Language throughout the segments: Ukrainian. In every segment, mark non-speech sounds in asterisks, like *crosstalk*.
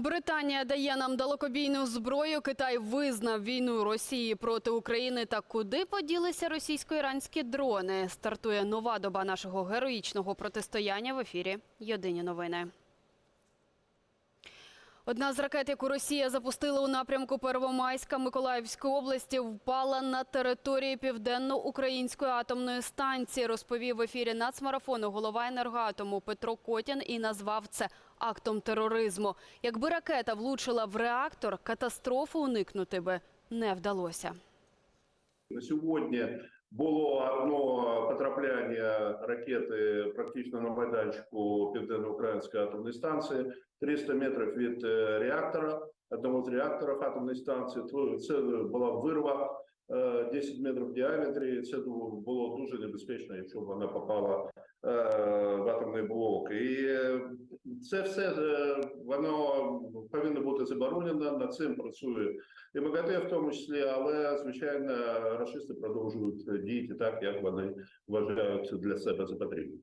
Британія дає нам далекобійну зброю. Китай визнав війну Росії проти України. Та куди поділися російсько-іранські дрони? Стартує нова доба нашого героїчного протистояння в ефірі. Єдині новини. Одна з ракет, яку Росія запустила у напрямку Первомайська Миколаївської області, впала на території південно-української атомної станції. Розповів в ефірі нацмарафону голова енергоатому Петро Котін і назвав це актом тероризму. Якби ракета влучила в реактор, катастрофи уникнути би не вдалося. На сьогодні було одно потрапляння ракети практично на майданчику Південно-Української атомної станції, 300 метрів від е, реактора, одного з реакторів атомної станції. Це була вирва е, 10 метрів в діаметрі. Це було дуже небезпечно, якщо б вона попала е, в атомний блок. І е, це все е, воно повинно бути заборонено. Над цим працює і МГТ в тому числі, але звичайно расисти продовжують діяти так, як вони вважають для себе за потрібне.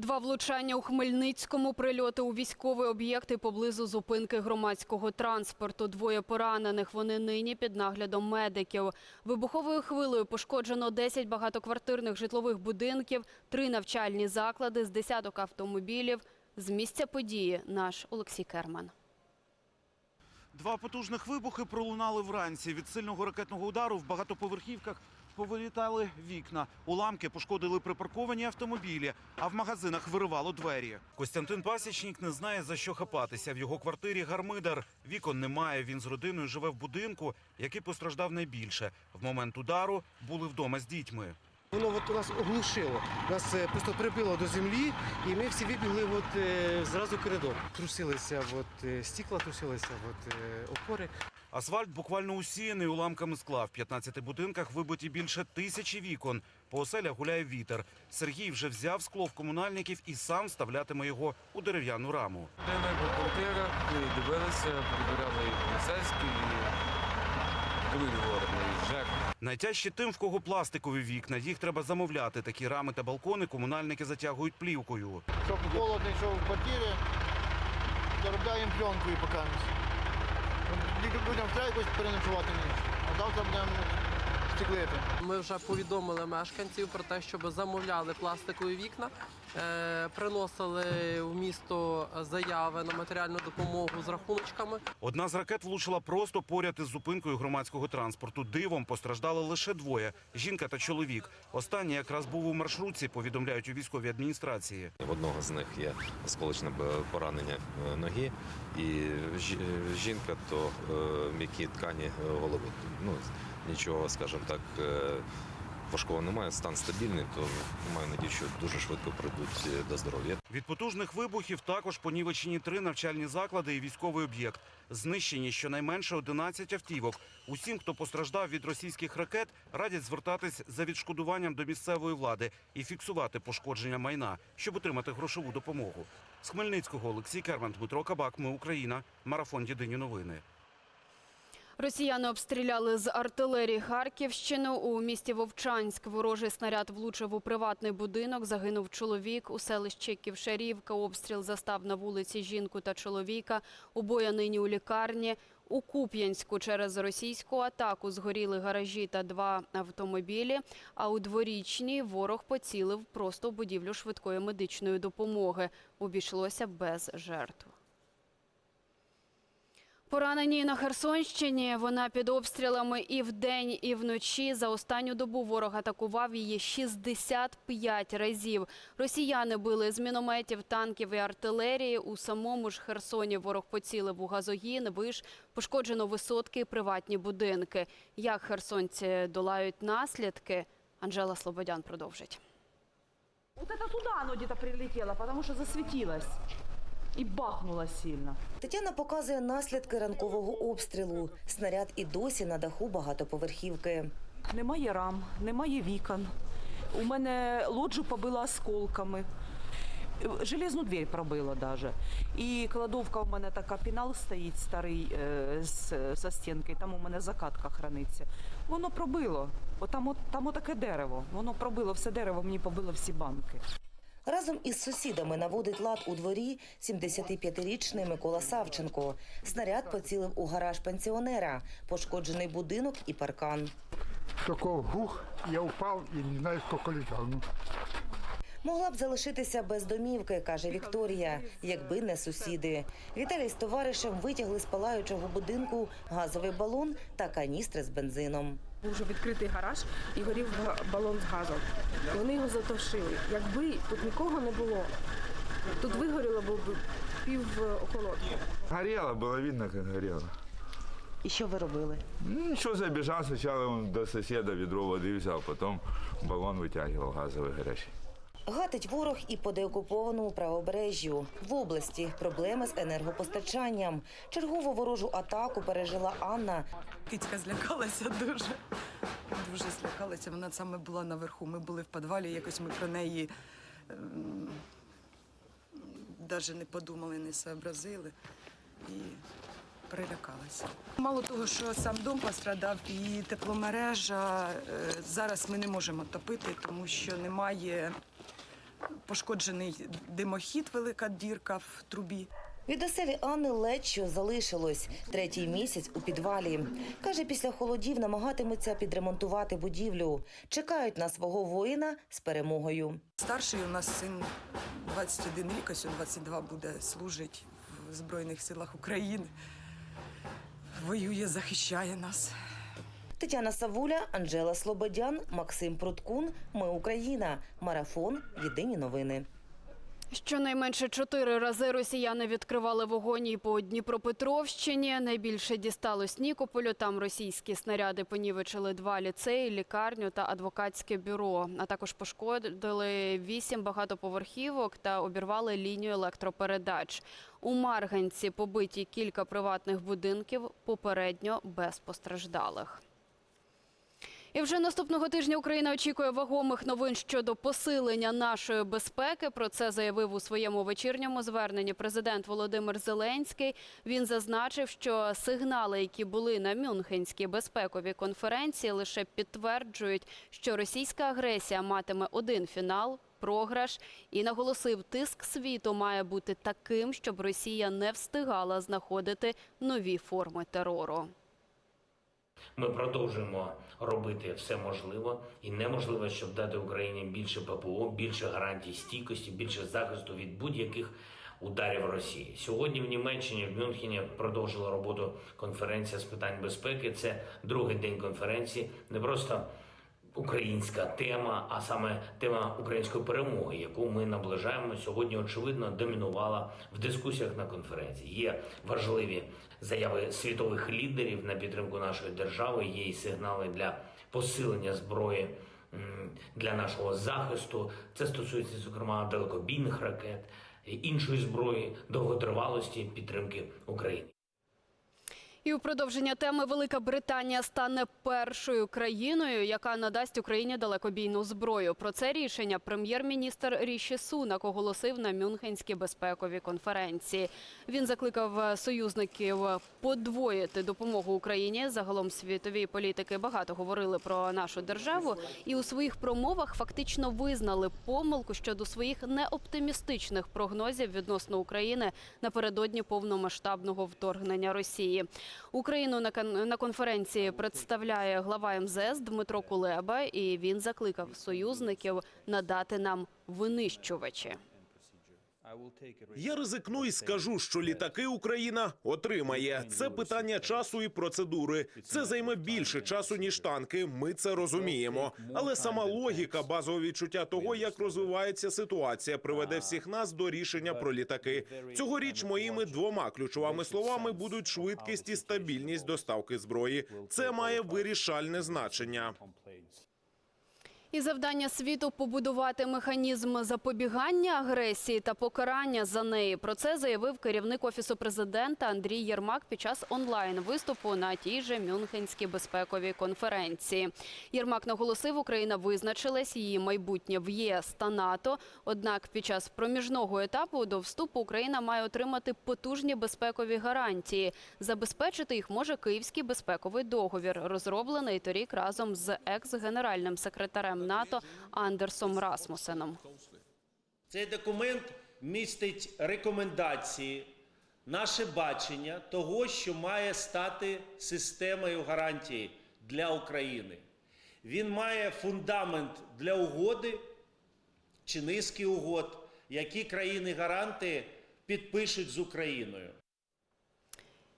Два влучання у Хмельницькому, прильоти у військовий об'єкт і поблизу зупинки громадського транспорту. Двоє поранених. Вони нині під наглядом медиків. Вибуховою хвилею пошкоджено 10 багатоквартирних житлових будинків, три навчальні заклади з десяток автомобілів. З місця події наш Олексій Керман. Два потужних вибухи пролунали вранці. Від сильного ракетного удару в багатоповерхівках повилітали вікна. Уламки пошкодили припарковані автомобілі, а в магазинах виривало двері. Костянтин Пасічник не знає за що хапатися. В його квартирі гармидар. Вікон немає. Він з родиною живе в будинку, який постраждав найбільше. В момент удару були вдома з дітьми. Воно от у нас оглушило. Нас е, просто прибило до землі, і ми всі вибігли от, е, зразу коридор. Трусилися от, е, стікла, трусилися от, е, опори. Асфальт буквально усіяний уламками скла. В 15 будинках вибиті більше тисячі вікон. По оселях гуляє вітер. Сергій вже взяв скло в комунальників і сам вставлятиме його у дерев'яну раму. Ходили по квартирах, і дивилися, перевіряли і поліцейські, і ЖЕК. Найтяжче тим, в кого пластикові вікна. Їх треба замовляти. Такі рами та балкони комунальники затягують плівкою. Щоб холодно йшов в квартирі, заробляємо пленкою поки. Людям треба якось переночувати ніч, а завтра будемо стеклити. Ми вже повідомили мешканців про те, щоб замовляли пластикові вікна, е, приносили в місто заяви на матеріальну допомогу з рахуночками. Одна з ракет влучила просто поряд із зупинкою громадського транспорту. Дивом постраждали лише двоє жінка та чоловік. Останній якраз був у маршрутці, повідомляють у військовій адміністрації. В одного з них є осколочне поранення е, ноги, і е, жінка то м'які ткані голови. Ну нічого, скажімо так, е, важкого немає. Стан стабільний, то маю надію, що дуже швидко прийдуть е, до здоров'я. Від потужних вибухів також понівечені три навчальні заклади і військовий об'єкт. Знищені щонайменше 11 автівок. Усім, хто постраждав від російських ракет, радять звертатись за відшкодуванням до місцевої влади і фіксувати пошкодження майна, щоб отримати грошову допомогу. З Хмельницького Олексій Керман, Дмитро Кабак. Ми Україна. Марафон Єдині новини. Росіяни обстріляли з артилерії Харківщину. У місті Вовчанськ ворожий снаряд влучив у приватний будинок. Загинув чоловік. У селищі Ківшарівка обстріл застав на вулиці жінку та чоловіка. Обоє нині у лікарні. У Куп'янську через російську атаку згоріли гаражі та два автомобілі. А у дворічній ворог поцілив просто в будівлю швидкої медичної допомоги. Обійшлося без жертв. Поранені на Херсонщині. Вона під обстрілами і вдень, і вночі. За останню добу ворог атакував її 65 разів. Росіяни били з мінометів, танків і артилерії. У самому ж Херсоні ворог поцілив у газогін, виш, пошкоджено висотки і приватні будинки. Як херсонці долають наслідки? Анжела Слободян продовжить. Вот это туда оно где-то прилетело, потому. И бахнуло сильно. Тетяна показує наслідки ранкового обстрілу. Снаряд і досі на даху багатоповерхівки. Немає рам, немає вікон. У мене лоджу побило осколками. Железну дверь пробило даже. І кладовка у мене така пінал стоїть старий е, з, со стінки, там у мене закатка храниться. Воно пробило. От там, от, там отаке дерево. Воно пробило все дерево, мені побило всі банки. Разом із сусідами наводить лад у дворі 75-річний Микола Савченко. Снаряд поцілив у гараж пенсіонера, пошкоджений будинок і паркан. Такой гух, я впав і не знаю, скільки летал. Ну, Могла б залишитися без домівки, каже Вікторія, якби не сусіди. Віталій з товаришем витягли з палаючого будинку газовий балон та каністри з бензином. Був вже відкритий гараж і горів га- балон з газом. І вони його затушили. Якби тут нікого не було, тут вигоріло б пів е, околотки. Горело, было видно, как горело. І що ви робили? Ну, ничего, забежал сначала он до соседа ведро воды взял, потом баллон вытягивал газовый горячий. Гатить ворог і по деокупованому правобережжю. В області проблеми з енергопостачанням. Чергову ворожу атаку пережила Анна. Кицька злякалася дуже. Дуже злякалася. Вона саме була наверху. Ми були в підвалі, якось ми про неї навіть не подумали, не сообразили і перелякалася. Мало того, що сам дом пострадав і тепломережа, е, зараз ми не можемо топити, тому що немає пошкоджений димохід, велика дірка в трубі. Від оселі Анни ледь що залишилось третій місяць у підвалі. Каже, після холодів намагатиметься підремонтувати будівлю. Чекають на свого воїна з перемогою. Старший у нас син 21 рік, ось він 22 буде служить в Збройних силах України. Воює, захищає нас. Тетяна Савуля, Анжела Слободян, Максим Пруткун. Ми Україна. Марафон. Єдині новини. Щонайменше чотири рази росіяни відкривали вогонь і по Дніпропетровщині. Найбільше дісталось Нікополю. Там російські снаряди понівечили два ліцеї, лікарню та адвокатське бюро. А також пошкодили вісім багатоповерхівок та обірвали лінію електропередач. У Марганці побиті кілька приватних будинків, попередньо без постраждалих. І вже наступного тижня Україна очікує вагомих новин щодо посилення нашої безпеки. Про це заявив у своєму вечірньому зверненні президент Володимир Зеленський. Він зазначив, що сигнали, які були на Мюнхенській безпековій конференції, лише підтверджують, що російська агресія матиме один фінал. Програш і наголосив, тиск світу має бути таким, щоб Росія не встигала знаходити нові форми терору. Ми продовжуємо робити все можливе і неможливе, щоб дати Україні більше ППО, більше гарантій стійкості, більше захисту від будь-яких ударів Росії. Сьогодні в Німеччині в Мюнхені продовжила роботу конференція з питань безпеки. Це другий день конференції. Не просто українська тема, а саме тема української перемоги, яку ми наближаємо сьогодні. Очевидно, домінувала в дискусіях на конференції. Є важливі заяви світових лідерів на підтримку нашої держави. Є і сигнали для посилення зброї для нашого захисту. Це стосується зокрема далекобійних ракет, іншої зброї, довготривалості підтримки України. І у продовження теми Велика Британія стане першою країною, яка надасть Україні далекобійну зброю. Про це рішення прем'єр-міністр Ріші Сунак оголосив на Мюнхенській безпековій конференції. Він закликав союзників подвоїти допомогу Україні. Загалом світові політики багато говорили про нашу державу і у своїх промовах фактично визнали помилку щодо своїх неоптимістичних прогнозів відносно України напередодні повномасштабного вторгнення Росії. Україну на кон- конференції представляє глава МЗС Дмитро Кулеба, і він закликав союзників надати нам винищувачі. Я ризикну і скажу, що літаки Україна отримає. Це питання часу і процедури. Це займе більше часу ніж танки. Ми це розуміємо. Але сама логіка, базове відчуття того, як розвивається ситуація, приведе всіх нас до рішення про літаки. Цьогоріч моїми двома ключовими словами будуть швидкість і стабільність доставки зброї. Це має вирішальне значення. І завдання світу побудувати механізм запобігання агресії та покарання за неї. Про це заявив керівник офісу президента Андрій Єрмак під час онлайн виступу на тій же Мюнхенській безпековій конференції. Єрмак наголосив, Україна визначилась її майбутнє в ЄС та НАТО. Однак під час проміжного етапу до вступу Україна має отримати потужні безпекові гарантії. Забезпечити їх може Київський безпековий договір, розроблений торік разом з екс-генеральним секретарем НАТО Андерсом Расмусеном. Цей документ містить рекомендації, наше бачення того, що має стати системою гарантій для України. Він має фундамент для угоди чи низки угод, які країни-гаранти підпишуть з Україною.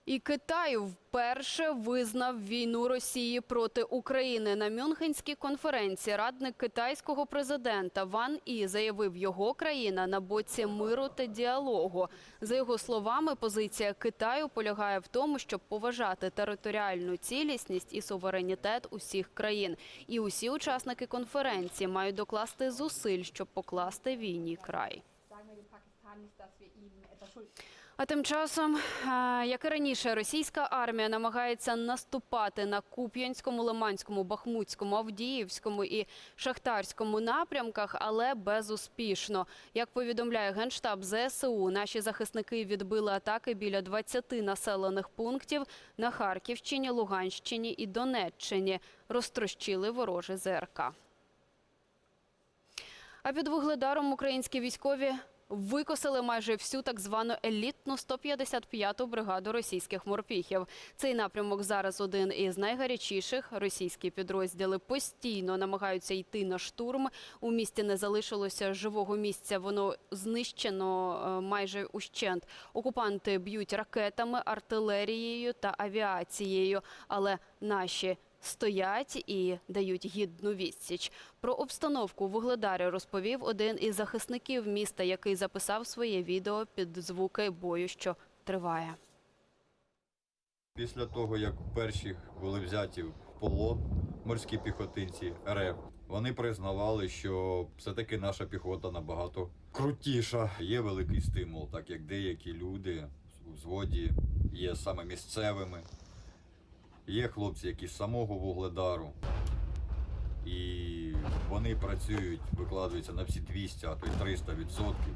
І Китай вперше визнав війну Росії проти України. На Мюнхенській конференції радник китайського президента Ван І заявив, його країна на боці миру та діалогу. За його словами, позиція Китаю полягає в тому, щоб поважати територіальну цілісність і суверенітет усіх країн. І усі учасники конференції мають докласти зусиль, щоб покласти війні край. А тим часом, як і раніше, російська армія намагається наступати на Куп'янському, Лиманському, Бахмутському, Авдіївському і Шахтарському напрямках, але безуспішно. Як повідомляє генштаб ЗСУ, наші захисники відбили атаки біля 20 населених пунктів на Харківщині, Луганщині і Донеччині. Розтрощили ворожі ЗРК. А під Вугледаром українські військові викосили майже всю так звану елітну 155-ту бригаду російських морпіхів. Цей напрямок зараз один із найгарячіших. Російські підрозділи постійно намагаються йти на штурм. У місті не залишилося живого місця. Воно знищено е, майже ущент. Окупанти б'ють ракетами, артилерією та авіацією. Але наші стоять і дають гідну відсіч. Про обстановку Вугледарі розповів один із захисників міста, який записав своє відео під звуки бою, що триває. Після того, як перші були взяті в полон морські піхотинці РФ, вони признавали, що все-таки наша піхота набагато крутіша. Є великий стимул, так як деякі люди у взводі є саме місцевими. Є хлопці, які з самого Вугледару. І вони працюють, викладаються на всі 200, а то й 300 відсотків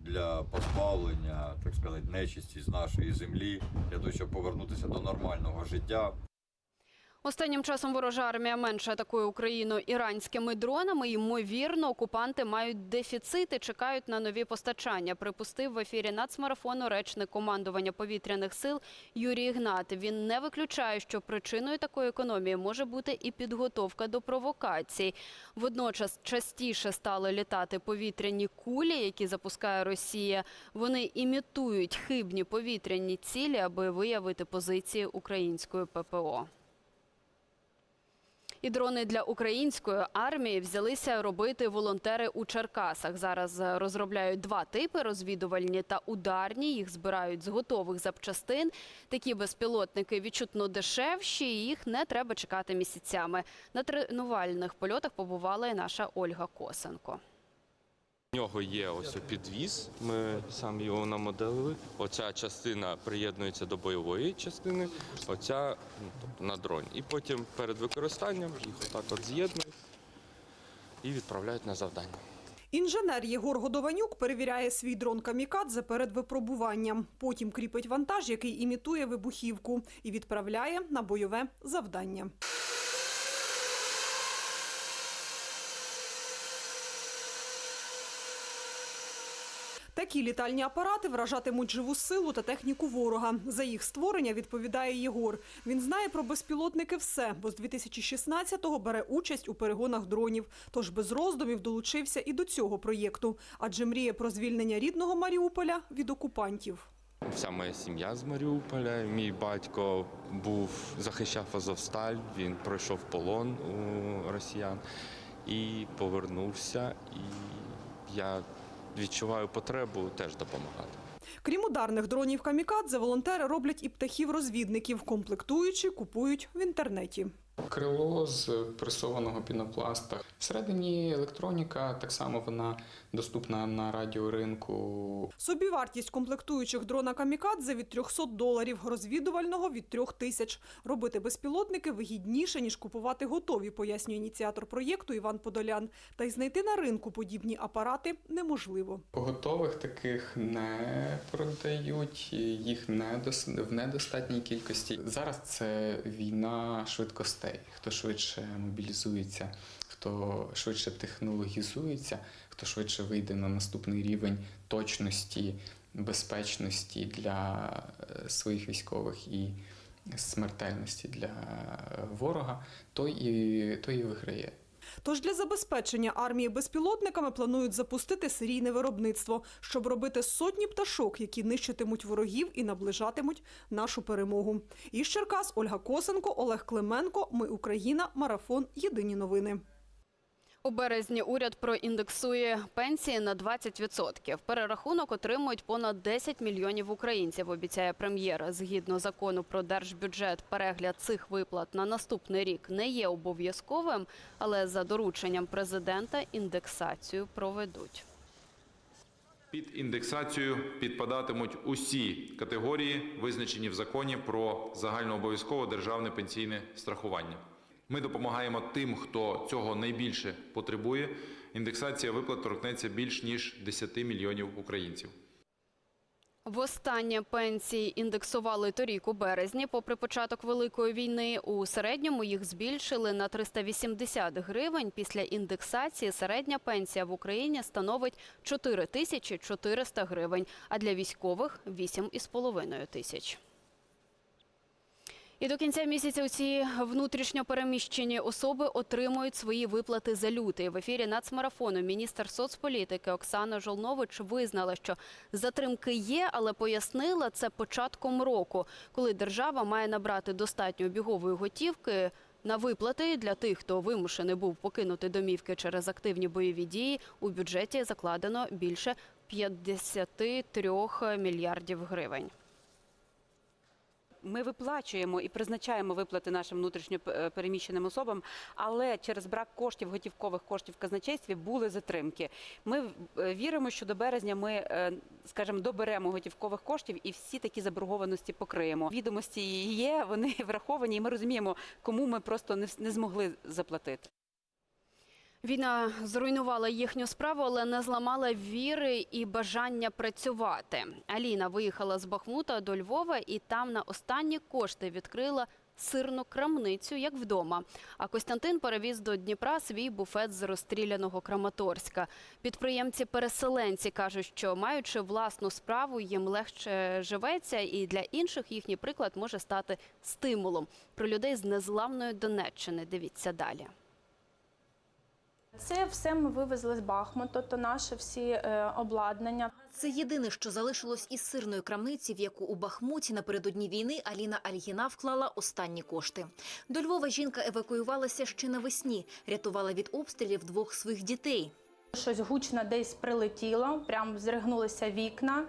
для позбавлення, так сказати, нечисті з нашої землі, для того, щоб повернутися до нормального життя. Останнім часом ворожа армія менше атакує Україну іранськими дронами. Ймовірно, окупанти мають дефіцити, чекають на нові постачання. Припустив в ефірі нацмарафону речник командування повітряних сил Юрій Ігнат. Він не виключає, що причиною такої економії може бути і підготовка до провокацій. Водночас частіше стали літати повітряні кулі, які запускає Росія. Вони імітують хибні повітряні цілі, аби виявити позиції української ППО. І дрони для української армії взялися робити волонтери у Черкасах. Зараз розробляють два типи: розвідувальні та ударні. Їх збирають з готових запчастин. Такі безпілотники відчутно дешевші. і Їх не треба чекати місяцями. На тренувальних польотах побувала і наша Ольга Косенко. Нього є ось підвіз, ми самі його намоделили. Оця частина приєднується до бойової частини, оця ну, тобто на дроні. І потім перед використанням їх отак от з'єднують і відправляють на завдання. Інженер Єгор Годованюк перевіряє свій дрон камікадзе перед випробуванням. Потім кріпить вантаж, який імітує вибухівку, і відправляє на бойове завдання. Такі літальні апарати вражатимуть живу силу та техніку ворога. За їх створення відповідає Єгор. Він знає про безпілотники все, бо з 2016-го бере участь у перегонах дронів. Тож без роздумів долучився і до цього проєкту, адже мріє про звільнення рідного Маріуполя від окупантів. Вся моя сім'я з Маріуполя. Мій батько був захищав Азовсталь, він пройшов полон у росіян і повернувся. І я відчуваю потребу теж допомагати. Крім ударних дронів камікадзе, волонтери роблять і птахів-розвідників, комплектуючи, купують в інтернеті. Крило з пресованого пінопласта. Всередині електроніка, так само вона доступна на радіоринку. Собівартість комплектуючих дрона камікадзе від 300 доларів, розвідувального від 3 тисяч. Робити безпілотники вигідніше, ніж купувати готові, пояснює ініціатор проєкту Іван Подолян. Та й знайти на ринку подібні апарати неможливо. Готових таких не продають, їх не в недостатній кількості. Зараз це війна швидкостей. Хто швидше мобілізується, хто хто швидше технологізується, хто швидше вийде на наступний рівень точності, безпечності для е, своїх військових і смертельності для е, ворога, той і, той і виграє. Тож для забезпечення армії безпілотниками планують запустити серійне виробництво, щоб робити сотні пташок, які нищитимуть ворогів і наближатимуть нашу перемогу. Із Черкас Ольга Косенко, Олег Клименко. Ми Україна. Марафон. Єдині новини. У березні уряд проіндексує пенсії на 20%. Перерахунок отримують понад 10 мільйонів українців, обіцяє прем'єр. Згідно закону про держбюджет, перегляд цих виплат на наступний рік не є обов'язковим, але за дорученням президента індексацію проведуть. Під індексацію підпадатимуть усі категорії, визначені в законі про загальнообов'язкове державне пенсійне страхування. Ми допомагаємо тим, хто цього найбільше потребує. Індексація виплат торкнеться більш ніж 10 мільйонів українців. Востаннє пенсії індексували торік у березні. Попри початок великої війни, у середньому їх збільшили на 380 гривень. Після індексації середня пенсія в Україні становить 4 тисячі 400 гривень, а для військових – 8,5 тисяч. І до кінця місяця усі внутрішньо переміщені особи отримують свої виплати за лютий. В ефірі нацмарафону міністр соцполітики Оксана Жолнович визнала, що затримки є, але пояснила це початком року, коли держава має набрати достатньо обігової готівки на виплати для тих, хто вимушений був покинути домівки через активні бойові дії. У бюджеті закладено більше 53 мільярдів гривень. Ми виплачуємо і призначаємо виплати нашим внутрішньо е, переміщеним особам, але через брак коштів, готівкових коштів в казначействі були затримки. Ми е, віримо, що до березня ми, е, скажімо, доберемо готівкових коштів і всі такі заборгованості покриємо. Відомості є, вони *laughs* враховані, і ми розуміємо, кому ми просто не, не змогли заплатити. Війна зруйнувала їхню справу, але не зламала віри і бажання працювати. Аліна виїхала з Бахмута до Львова і там на останні кошти відкрила сирну крамницю, як вдома. А Костянтин перевіз до Дніпра свій буфет з розстріляного Краматорська. Підприємці-переселенці кажуть, що маючи власну справу, їм легше живеться, і для інших їхній приклад може стати стимулом. Про людей з незламної Донеччини дивіться далі. Це все ми вивезли з Бахмуту, то наше всі е, обладнання. Це єдине, що залишилось із сирної крамниці, в яку у Бахмуті напередодні війни Аліна Альгіна вклала останні кошти. До Львова жінка евакуювалася ще навесні, рятувала від обстрілів двох своїх дітей. Щось гучно десь прилетіло, прям зригнулися вікна.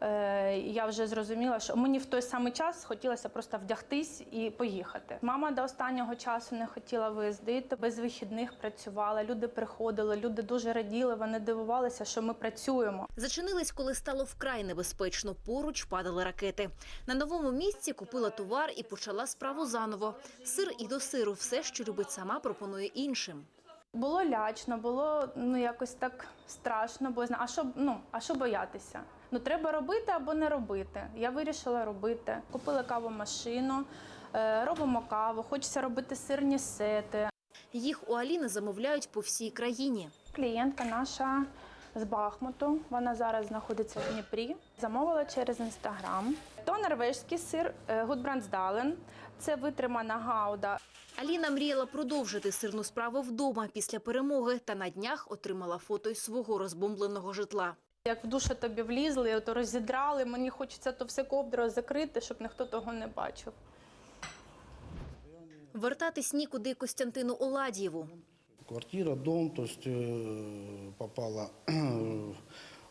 Е, я вже зрозуміла, що мені в той самий час хотілося просто вдягтись і поїхати. Мама до останнього часу не хотіла виїздити, без вихідних працювала. Люди приходили, люди дуже раділи. Вони дивувалися, що ми працюємо. Зачинились, коли стало вкрай небезпечно. Поруч падали ракети. На новому місці купила товар і почала справу заново. Сир і до сиру – все, що любить сама, пропонує іншим. Було лячно, було ну якось так страшно, бо а що ну а що боятися? Ну треба робити або не робити. Я вирішила робити. Купила кавомашину, е, робимо каву. Хочеться робити сирні сети. Їх у Аліни замовляють по всій країні. Клієнтка наша з Бахмуту. Вона зараз знаходиться в Дніпрі. Замовила через інстаграм. То норвежський сир е, Гудбрандсдален. Це витримана гауда. Аліна мріяла продовжити сирну справу вдома після перемоги та на днях отримала фото із свого розбомбленого житла. Як в душу тобі влізли, то розідрали. Мені хочеться то все ковдро закрити, щоб ніхто того не бачив. Вертатись нікуди Костянтину Оладієву. Квартира, дом, тобто попала *clears throat*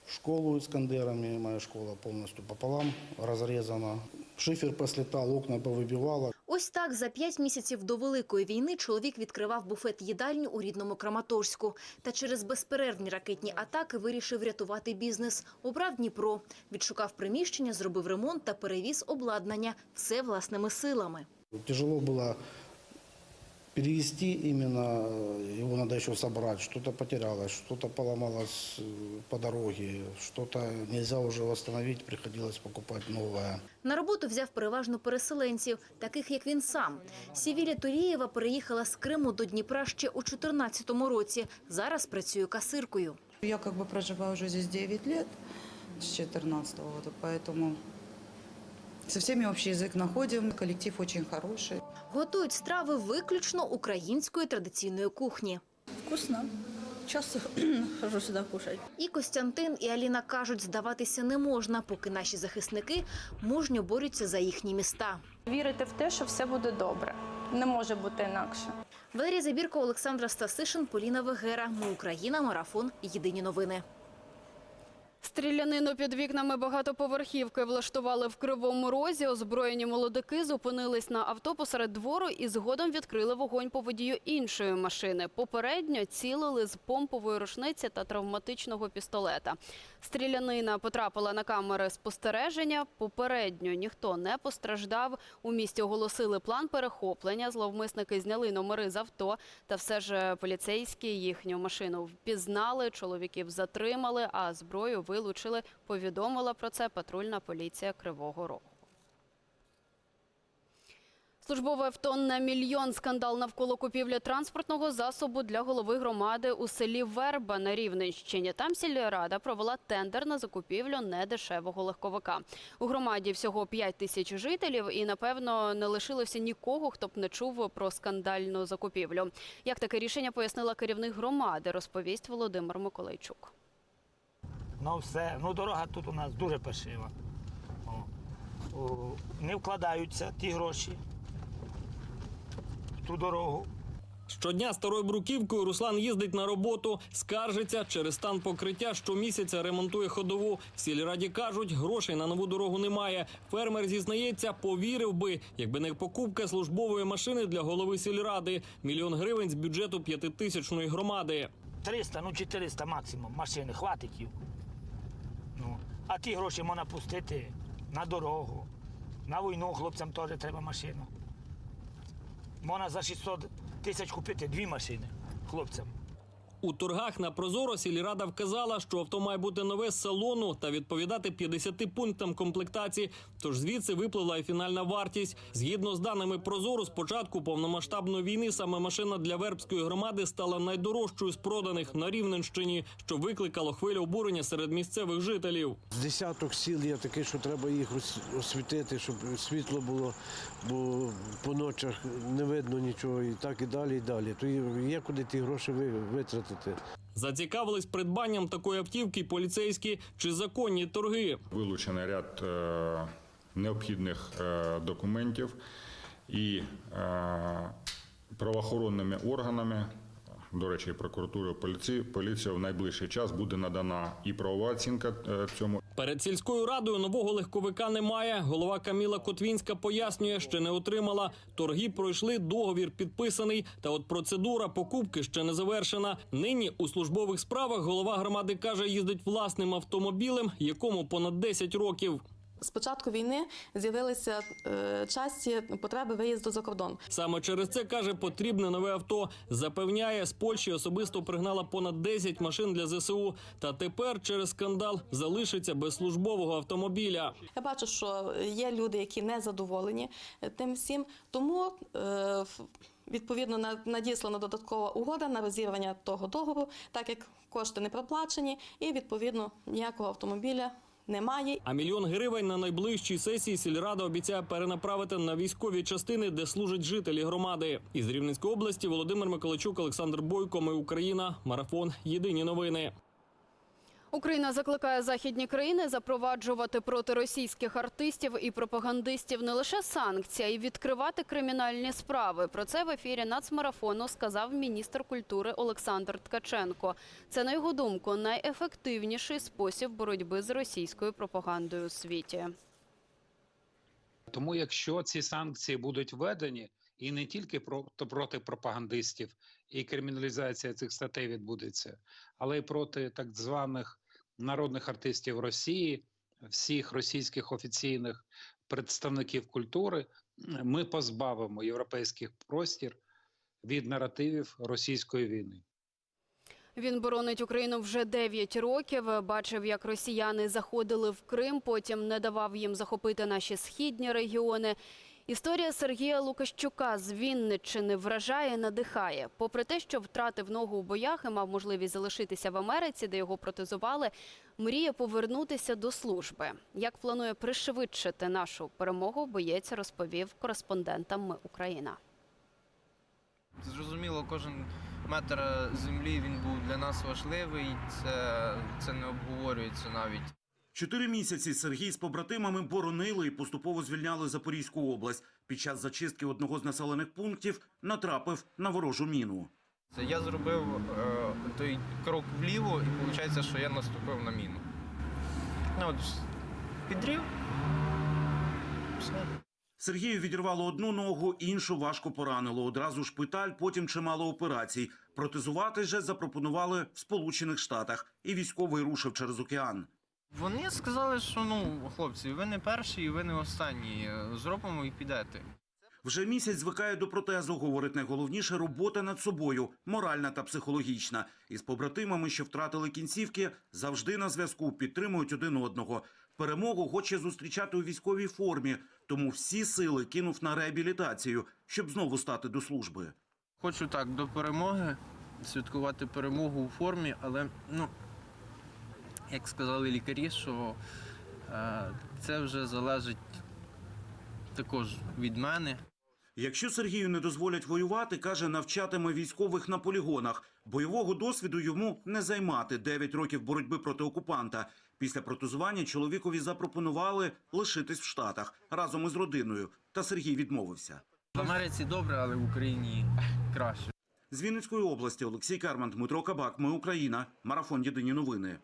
школу Искандерами, моя школа полностью пополам разрезана. Шифер послетал, окна повыбивало. Ось так за п'ять місяців до Великої війни чоловік відкривав буфет їдальню у рідному Краматорську. Та через безперервні ракетні атаки вирішив рятувати бізнес. Обрав Дніпро, відшукав приміщення, зробив ремонт та перевіз обладнання. Все власними силами. Тяжело было перевести именно, э, его надо еще собрать, что-то потерялось, что-то поломалось э, по дороге, что-то нельзя уже восстановить, приходилось покупать новое. На роботу взяв переважно переселенців, таких як він сам. Сівіля Турієва переїхала з Криму до Дніпра ще у 2014 році. Зараз працює касиркою. Я как бы проживаю уже здесь 9 лет, с 14 года, поэтому со всеми общий язык находим, коллектив очень хороший. Готують страви виключно української традиційної кухні. Вкусно. Часто *clears throat* хожу сюда кушать. І Костянтин, і Аліна кажуть, здаватися не можна, поки наші захисники мужньо борються за їхні міста. Вірити в те, що все буде добре. Не може бути інакше. Валерія Забірко, Олександра Стасишин, Поліна Вегера. Ми Україна. Марафон. Єдині новини. Стрілянину під вікнами багатоповерхівки влаштували в Кривому Розі. Озброєні молодики зупинились на авто посеред двору і згодом відкрили вогонь по водію іншої машини. Попередньо цілили з помпової рушниці та травматичного пістолета. Стрілянина потрапила на камери спостереження. Попередньо ніхто не постраждав. У місті оголосили план перехоплення. Зловмисники зняли номери з авто. Та все ж поліцейські їхню машину впізнали, чоловіків затримали, а зброю вилучили. Повідомила про це патрульна поліція Кривого Рогу. Службове авто на мільйон скандал навколо купівлі транспортного засобу для голови громади у селі Верба на Рівненщині. Там сільрада провела тендер на закупівлю недешевого легковика. У громаді всього 5 тисяч жителів і, напевно, не лишилося нікого, хто б не чув про скандальну закупівлю. Як таке рішення пояснила керівник громади, розповість Володимир Миколайчук. Ну все, ну дорога тут у нас дуже. О, Не вкладаються ті гроші ту дорогу. Щодня старою бруківкою Руслан їздить на роботу, скаржиться через стан покриття. Щомісяця ремонтує ходову. В сільраді кажуть, грошей на нову дорогу немає. Фермер зізнається, повірив би, якби не покупка службової машини для голови сільради. Мільйон гривень з бюджету п'ятитисячної громади. 300, ну 400 максимум машини, хватить їх. Ну, а ті гроші можна пустити на дорогу. На війну хлопцям теж треба машина. Можна за 600 тисяч купити дві машини хлопцям. У торгах на Прозоро сільрада вказала, що авто має бути нове з салону та відповідати 50 пунктам комплектації. Тож звідси виплила і фінальна вартість. Згідно з даними Прозору, з початку повномасштабної війни саме машина для вербської громади стала найдорожчою з проданих на Рівненщині, що викликало хвилю обурення серед місцевих жителів. З десяток сіл є таке, що треба їх освітити, щоб світло було, бо по ночах не видно нічого і так і далі, і далі. То є куди ті гроші ви- витратити. Зацікавились придбанням такої автівки поліцейські чи законні торги. Вилучений ряд е, необхідних е, документів і е, правоохоронними органами, до речі, і прокуратурою поліції, поліція в найближчий час буде надана і правова оцінка е, цьому. Перед сільською радою нового легковика немає. Голова Каміла Котвінська пояснює, що не отримала. Торги пройшли, договір підписаний. Та от процедура покупки ще не завершена. Нині у службових справах голова громади каже, їздить власним автомобілем, якому понад 10 років. З початку війни з'явилися е, часті потреби виїзду за кордон. Саме через це каже, потрібне нове авто. Запевняє, з Польщі особисто пригнала понад 10 машин для ЗСУ. Та тепер через скандал залишиться без службового автомобіля. Я бачу, що є люди, які не задоволені е, тим всім. Тому е, відповідно на- надіслана додаткова угода на розірвання того договору, так як кошти не проплачені, і відповідно ніякого автомобіля немає. А мільйон гривень на найближчій сесії сільрада обіцяє перенаправити на військові частини, де служать жителі громади. Із Рівненської області Володимир Миколачук, Олександр Бойко. Ми Україна. Марафон. Єдині новини. Україна закликає західні країни запроваджувати проти російських артистів і пропагандистів не лише санкції, а й відкривати кримінальні справи. Про це в ефірі нацмарафону сказав міністр культури Олександр Ткаченко. Це на його думку найефективніший спосіб боротьби з російською пропагандою у світі. Тому, якщо ці санкції будуть введені, і не тільки проти, пропагандистів, і криміналізація цих статей відбудеться, але й проти так званих народних артистів Росії, всіх російських офіційних представників культури, ми позбавимо європейський простір від наративів російської війни. Він боронить Україну вже 9 років. Бачив, як росіяни заходили в Крим, потім не давав їм захопити наші східні регіони. Історія Сергія Лукащука з Вінниччини вражає, надихає. Попри те, що втратив ногу у боях і мав можливість залишитися в Америці, де його протезували, мріє повернутися до служби. Як планує пришвидшити нашу перемогу, боєць розповів кореспондентам «Ми Україна». Зрозуміло, кожен метр землі він був для нас важливий. Це, це не обговорюється навіть. Чотири місяці Сергій з побратимами боронили і поступово звільняли Запорізьку область. Під час зачистки одного з населених пунктів натрапив на ворожу міну. Я зробив е, той крок вліво, і виходить, що я наступив на міну. Ну, от, підрів. Все. Сергію відірвало одну ногу, іншу важко поранило. Одразу шпиталь, потім чимало операцій. Протезувати же запропонували в Сполучених Штатах, і військовий рушив через океан. Вони сказали, що ну, хлопці, ви не перші і ви не останні. Зробимо і підете. Вже місяць звикає до протезу. Говорить, найголовніше робота над собою, моральна та психологічна. Із побратимами, що втратили кінцівки, завжди на зв'язку підтримують один одного. Перемогу хоче зустрічати у військовій формі, тому всі сили кинув на реабілітацію, щоб знову стати до служби. Хочу так до перемоги, святкувати перемогу у формі, але ну, як сказали лікарі, що е, це вже залежить також від мене. Якщо Сергію не дозволять воювати, каже, навчатиме військових на полігонах. Бойового досвіду йому не займати. Дев'ять років боротьби проти окупанта. Після протезування чоловікові запропонували лишитись в Штатах разом із родиною. Та Сергій відмовився. В Америці добре, але в Україні краще. З Вінницької області Олексій Карман, Дмитро Кабак. Ми Україна. Марафон Єдині новини.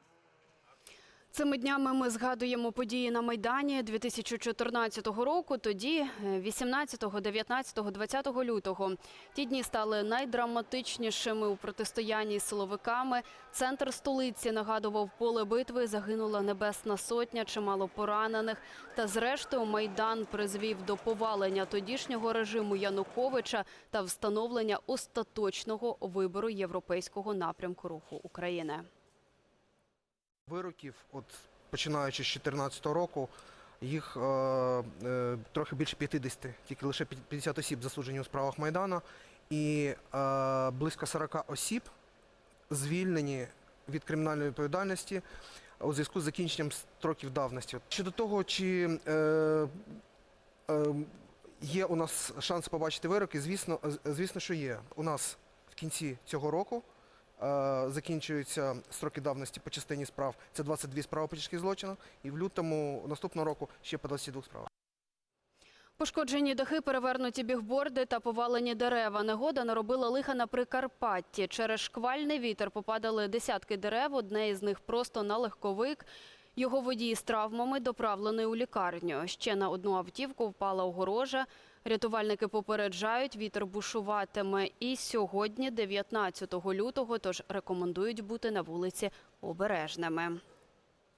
Цими днями ми згадуємо події на Майдані 2014 року. Тоді, е, 18, 19, 20 лютого, ті дні стали найдраматичнішими у протистоянні з силовиками. Центр столиці нагадував поле битви. Загинула небесна сотня, чимало поранених. Та зрештою майдан призвів до повалення тодішнього режиму Януковича та встановлення остаточного вибору європейського напрямку руху України. Вироків, от починаючи з 2014 року, їх е, е, трохи більше 50, тільки лише 50 осіб засуджені у справах Майдану, і е, близько 40 осіб звільнені від кримінальної відповідальності у зв'язку з закінченням строків давності. Щодо того, чи е, е, є у нас шанс побачити вироки, звісно, звісно, що є. У нас в кінці цього року закінчуються строки давності по частині справ. Це 22 справи по тяжких злочинах, і в лютому наступного року ще по 22 справах. Пошкоджені дахи, перевернуті бігборди та повалені дерева. Негода наробила лиха на Прикарпатті. Через шквальний вітер попадали десятки дерев, одне із них просто на легковик. Його водій з травмами доправлений у лікарню. Ще на одну автівку впала огорожа. Рятувальники попереджають, вітер бушуватиме і сьогодні, 19 лютого, тож рекомендують бути на вулиці обережними.